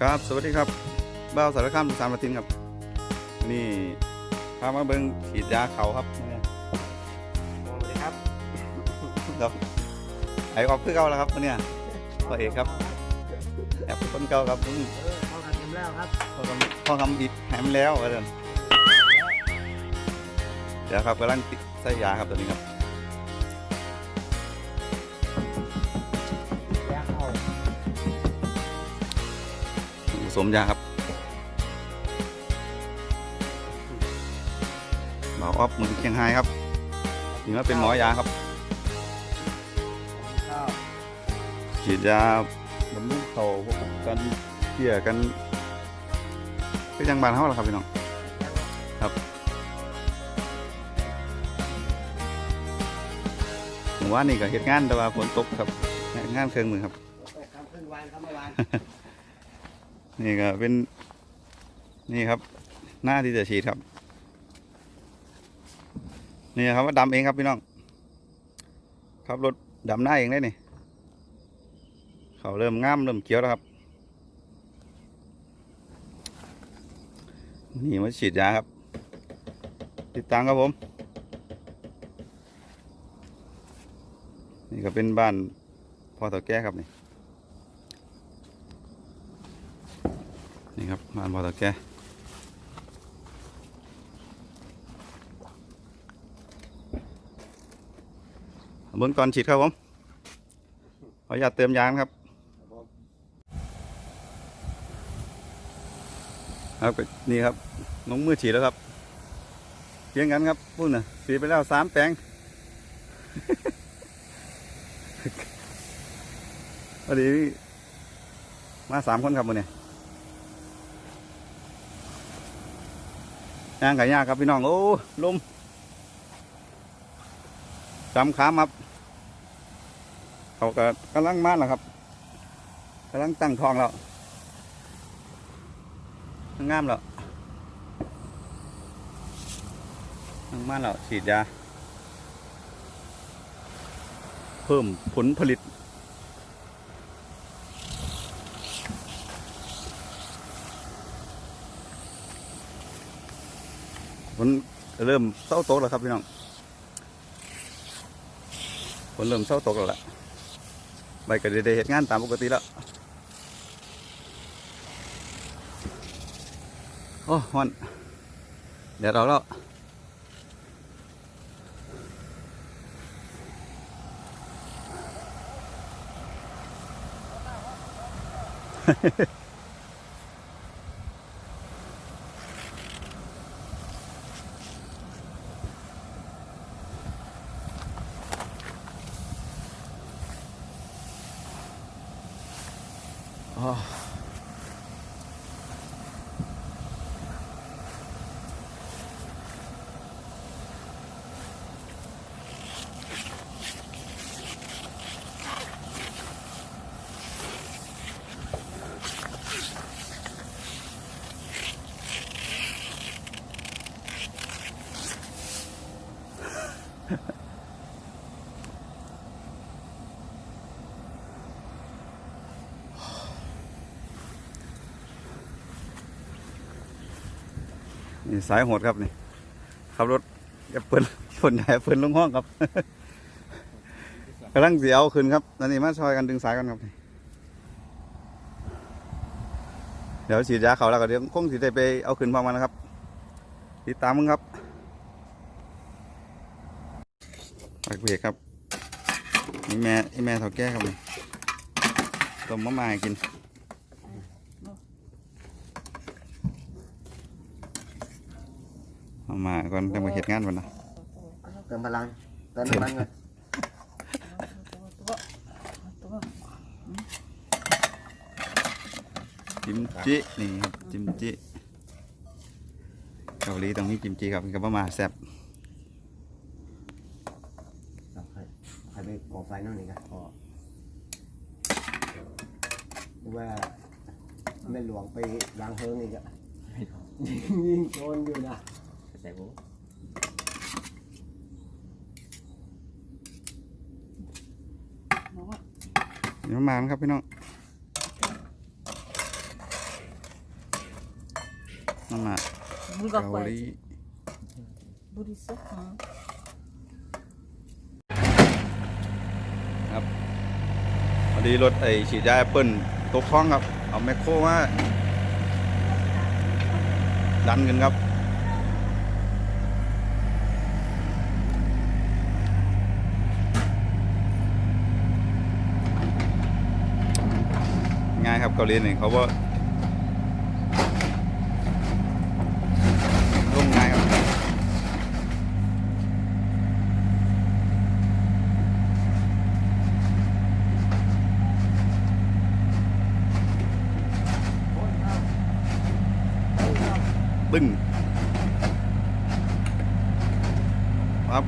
ครับสวัสดีครับบ้าวสารคามสามมาทินครับ นี่พามาเบิ้งฉีดยาเขาครับนี่สวัสดีครับครับไอออกคือเก่าแล้วครับวันเนี้ยพ่อเอกครับแอบคนเก่าครับอืมเออเข้ากันเต็มแล้วครับพ่อคำพ่อคำอีกแหมแล้วว่าเดินเดี๋ยวครับกำลังติดใส่ยาครับตัวนี้ครับ สมยาครับเบาออฟมือเชียงไฮ้ครับนี่ว่าเป็นหมอยาครับข้าวฉีดยาบำรุงเขาพวกกันเกี่ยกันก็ยังบานเท่าหรอครับพี่น้องครับผมว่านี่ก็เหตุงานแต่ว่าฝนตกครับเฮ็ดงานเครื่องมือครับไปทำขึ้ นี่ก็เป็นนี่ครับ หน้าที่จะฉีดครับ นี่ครับว่าดำเองครับพี่น้องขับรถดำหน้าเองได้นี่เขาเริ่มง่ามเริ่มเขียวแล้วครับ นี่มาฉีดยาครับ ติดตามครับผม นี่ก็เป็นบ้านพ่อเต่าแก้ครับนี่ นี่ครับบ้านพ่อต่าแก้เบื้องก่อนฉีดครับผมขออนุญาตเติมยางครับครับนี่ครับลงมือฉีดแล้วครับเพียงกันครับพุ่นน่ะฉีดไปแล้วสามแปลงพอดีมาสามคนครับมือเนี่ ย่างไก่ย่างครับพี่น้อง โอ้ลมจำขามครับ เขาก็กำลังมาแล้วครับกำลังตั้งทองแล้วงามแล้วนั่งมาแล้วฉีดยา เพิ่มผลผลิต ผลเริ่มเศร้าตกแล้วครับพี่น้องผลเริ่มเศร้าตกแล้วล่ะใบก็ได้เหตุงานตามปกติแล้วโอ้มันเดี๋ยวเราแล้วอ๋อ นี่สายโหดครับนี่ขับรถอย่าเปิดฝนใหญ่เปิดลงห้องครับกำลังเสียเอาขึ้นครับตอนนี้มาช่วยกันดึงสายกันครับเดี๋ยวฉีดยาเขาแล้วก็เดี๋ยวคงฉีดได้ไปเอาขึ้นพร้อมกันนะครับ ติดตามมึงครับปัก เบรกครับนี่แม่นี่แม่เท่าแก่ครับนี่ต้มมะม่าให้กินเอามาก่อนจะมาเหตุงานวันนะเติมพลังเติมน้ำมันก่อนจิมจินี่ครับจิมจิเกาหลีต้องมีจิมจิครับกับมาแซ่บ เอาใครใคร ไปก่อไฟนั่นนี่กันก่อหรือว่าไม่หลวงไปวางเพลิงอีกอะยิงโจรอยู่นะใส่บุเดี๋ยวมาครับพี่น้องน้ำมา Bul เกา ga หลี Buri sa. ha? ครับพอ ดีรถไอฉีดยาแอปเปิลตกคลองครับ เอาแมคโครมาดันกันครับง่ายครับเกาหลีนี่เขาว่าลงง่ายครับ ตึ้งครับ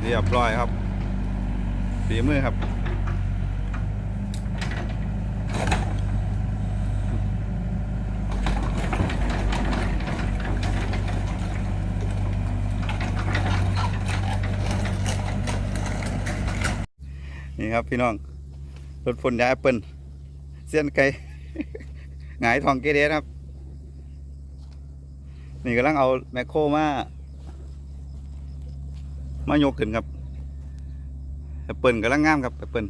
เรียบร้อยครับฝี มือครับนี่ครับพี่น้องรถพ่นยาแอปเปิลเส้นไก่หงายทองเกเดครับ นี่กำลังเอาแมคโครมา มายกขึ้นครับ แอปเปิลกำลังงามครับแอปเปิล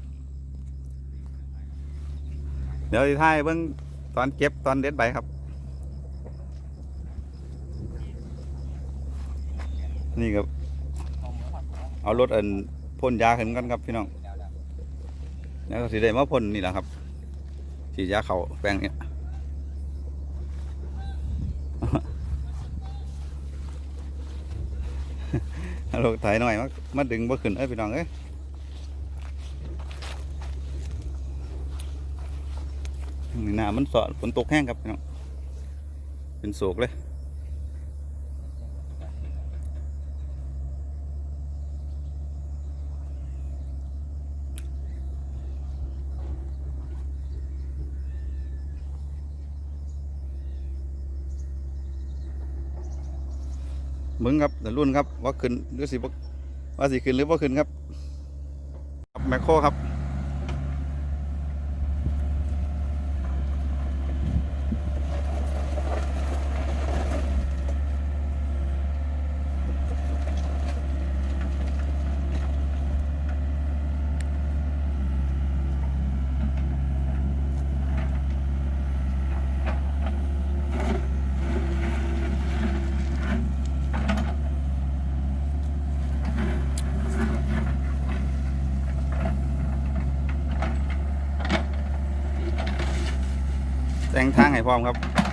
เดี๋ยวที่ท้ายเบิ่งตอนเก็บตอนเด็ดใบครับ นี่ครับ เอารถอันพ่นยาขึ้นกันครับพี่น้องแล้วสิได้มาพ่นนี่แหละครับฉียาเขาแปลงเนี้ยฮัลโหลถ่ายหน่อยมามาดึงบ่ขึ้นเอ้ยพี่น้องเอ้ยนี่หน้ามันสอดฝนตกแห้งครับพี่น้องเป็นโศกเลยมึงครับแต่รุ่นครับว่าขึ้นหรือสิว่าสิขึ้นหรือว่าขึ้นครับแมคโครครับ พร้อมครับ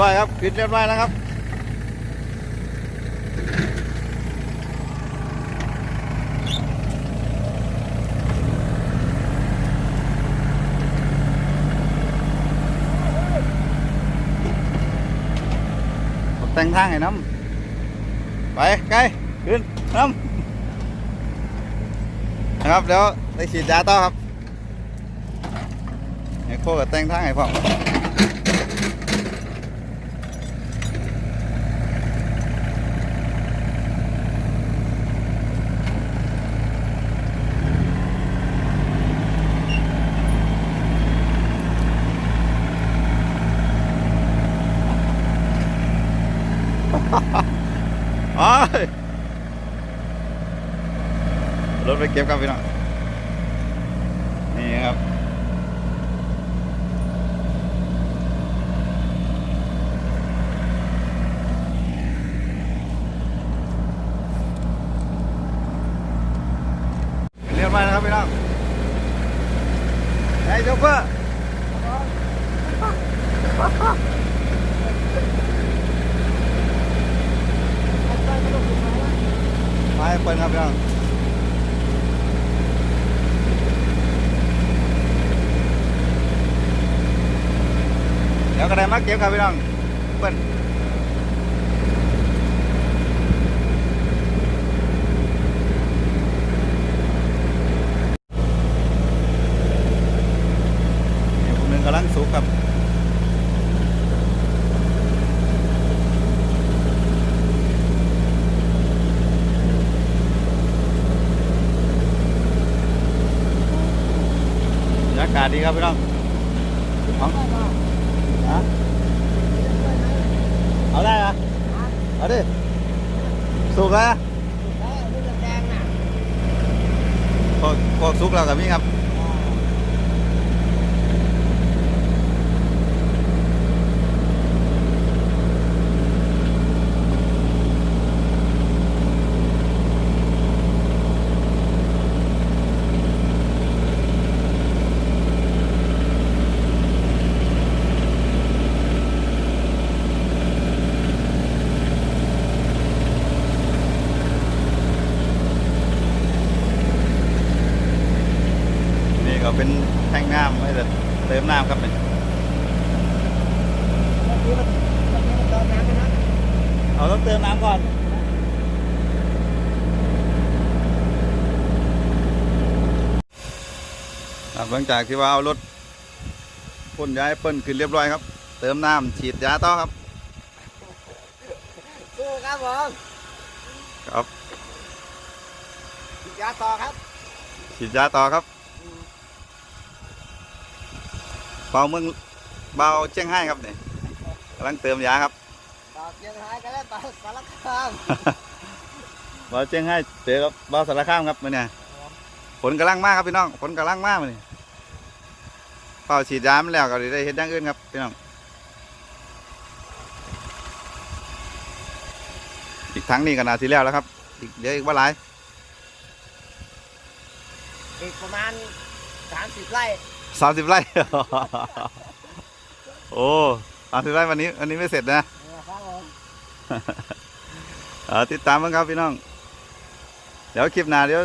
ร้อยครับปิดเรียบร้อยแล้วครับแต่งทางให้น้ำไปไกลขึ้นน้ำนะครับเดี๋ยวได้ฉีดยาต่อครับไอ้โคกับแต่งทางให้พร้อ รถไปเก็บครับพี่น้อง นี่ครับ เรียบร้อยนะครับพี่น้องไอ้โชเฟอร์ ไปเปิ้ลครับพี่น้องเดี๋ยวก็ได้มาเก็บครับพี่น้องเปิ้ลนี่ผมหนึ่งกำลังสุกครับ บรรยากาศ ดีครับพี่น้องเอาฮะเอาได้เหรอเอาดิสุกแล้วนะพวกพวกสุกแล้วกับพี่ครับ ก็เป็นแท่งน้ำไว้จะเติมน้ำครับนี่เอาต้องเติมน้ำก่อนครับหลังจากที่ว่าเอารถพ่นย้ายเปิ้ลขึ้นเรียบร้อยครับ เติมน้ำฉีดยาต่อครับสู้ครับผมครับยาต่อครับฉีดยาต่อครับ เบาเมืองเบาเชียงไฮ้ครับนี่กำลังเติมยาครับต่อเชียงรายกันแล้วต่อสารคามเบาเชียงไฮ้เจอกับเบาสารคามครับมันเนี่ยฝนกำลังมากครับพี่น้องฝนกำลังมากมันนี่เป่าฉีดยามันแล้วก็ได้เห็นอย่างอื่นครับพี่น้องอีกทั้งนี้ก็นาทีแล้วแล้วครับอีกเดี๋ยวอีกว่าหลายอีกประมาณสามสิบไร่ สามสิบไร่ โอ้สามสิบไร่วันนี้วันนี้ไม่เสร็จนะเออติดตามบ้างครับพี่น้อง เดี๋ยวคลิปหน้าเดี๋ยว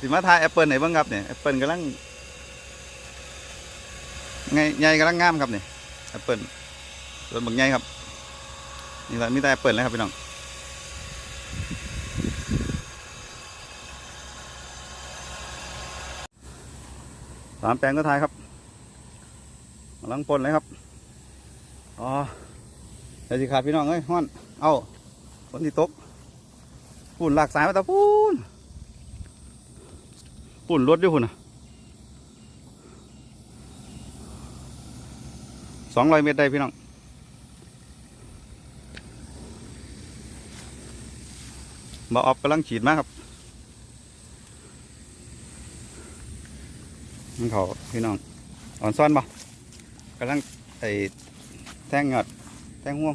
สิมาทายแอปเปิลไหนบ้างครับเนี่ยแอปเปิลกำลังไงใหญ่กำลังงามครับเนี่ยแอปเปิลต้นบักใหญ่ครับนี่แหละมีแต่แอปเปิลเลยครับพี่น้องสามแปลงก็ทายครับ กำลังปนเลยครับ อ๋อเดี๋ยวสิขาดพี่น้องเอ้ยฮ้อน เอ้าฝนที่ตกปุ่นหลากสายมาต่ปุ่นปุ่นรถด้วยพุ่นอะสองร้อยเมตรได้พี่น้องบาออฟกำลังฉีดมาครับมันเขาพี่น้องอ่อนซ่อนบ่ำลังไอ้แทงยอดแทงห่วง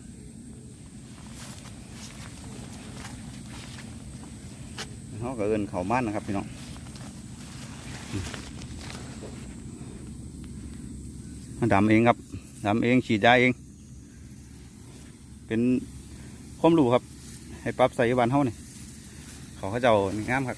เขาก็เอินเขามันนะครับพี่น้องดำเองครับดำเองฉีดยาเอง เป็นความรู้ครับ ให้ปรับใส่บ้านเฮานี่ยเขาเขาเจ้างามครับ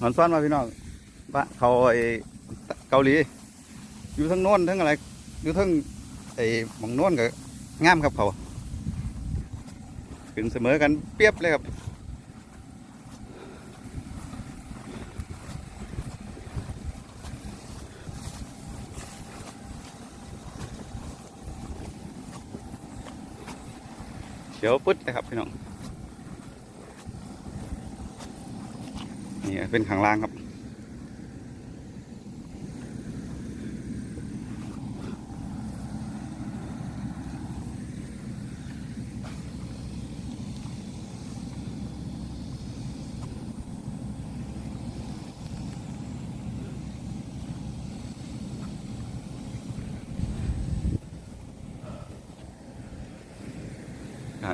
น อนซ่อนมาพี่น้องปะเขาไอเกาหลี อยู่ทั้งโน้นทั้งอะไร อยู่ทั้งไอ้หมองโน้นกับงามครับเขาขึ้นเสมอกันเปรียบเลยครับเขียวปึ๊ดนะครับพี่น้อง นี่เป็นข้างล่างครับ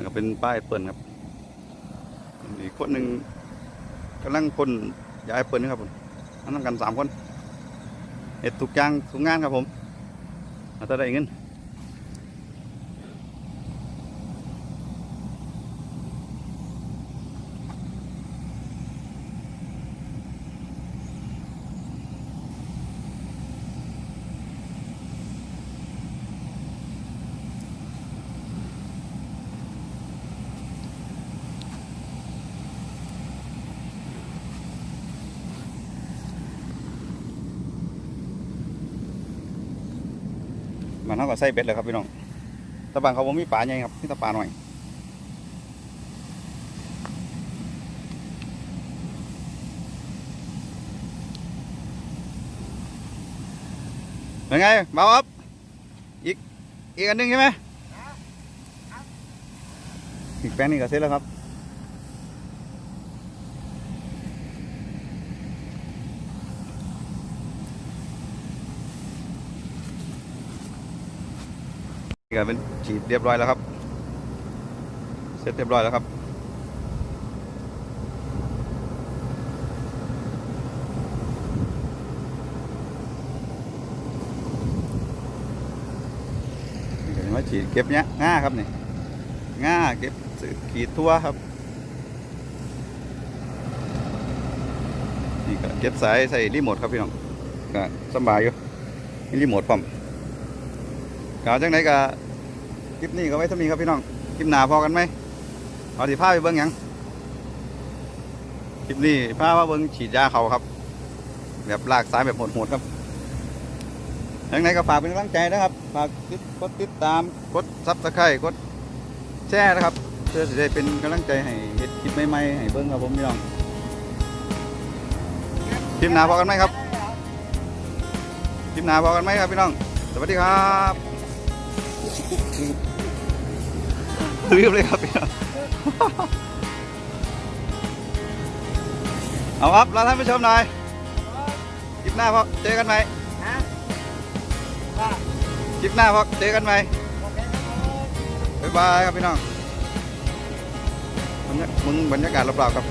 ก็เป็นป้ายเปิดครับอีกคนหนึ่ง กำลังพ่นยาแอปเปิลนะครับผมนั่งกันสามคนเห็ดทุกอย่างทุกงานครับผมอาจจะได้เงิน มันเท่ากับไส้เป็ดเลยครับพี่น้องตะบางเขาบ่มีปลาใหญ่ครับมีแต่ปลาหน่อยเป็นไงเบาอัพอีกอีกอันหนึงใช่ไหมอีกแป้งนี่ก็เสร็จแล้วครับ นี่ก็เป็นฉีดเรียบร้อยแล้วครับเสร็จเรียบร้อยแล้วครับนี่ก็จะมาฉีดเก็บเนี้ยง่าครับนี่ง่าเก็บขีดทั่วครับนี่ก็เก็บสายใส่รีโมทครับพี่น้องก็สบายอยู่มีรีโมทพร้อมกล่าวจังไดก็ คลิปนี้ก็ไว้เท่านี้ครับพี่น้อง คลิปหนาพอกันไหมเอาสิพาไปเบิ่งยังคลิปนี้พาว่าเบิ่งฉีดยาเขาครับ แบบลากสายแบบโหดๆครับยังไงก็ฝากเป็นกำลังใจนะครับ ฝากติดกดติดตาม กดซับสไครต์กดแชร์นะครับ เพื่อจะได้เป็นกำลังใจให้เฮ็ดคลิปใหม่ๆให้เบิ่งครับผมพี่น้องคลิปหนาพอกันไหมครับคลิปหนาพอกันไหมครับพี่น้อง สวัสดีครับ รีบเลยครับพี่น้องเอาครับลาท่านผู้ชมหน่อยคลิปหน้าพอเจอกันไหมคลิปหน้าพอเจอกันไหมบ๊ายบายครับพี่น้องมึงบรรยากาศรอบๆครับ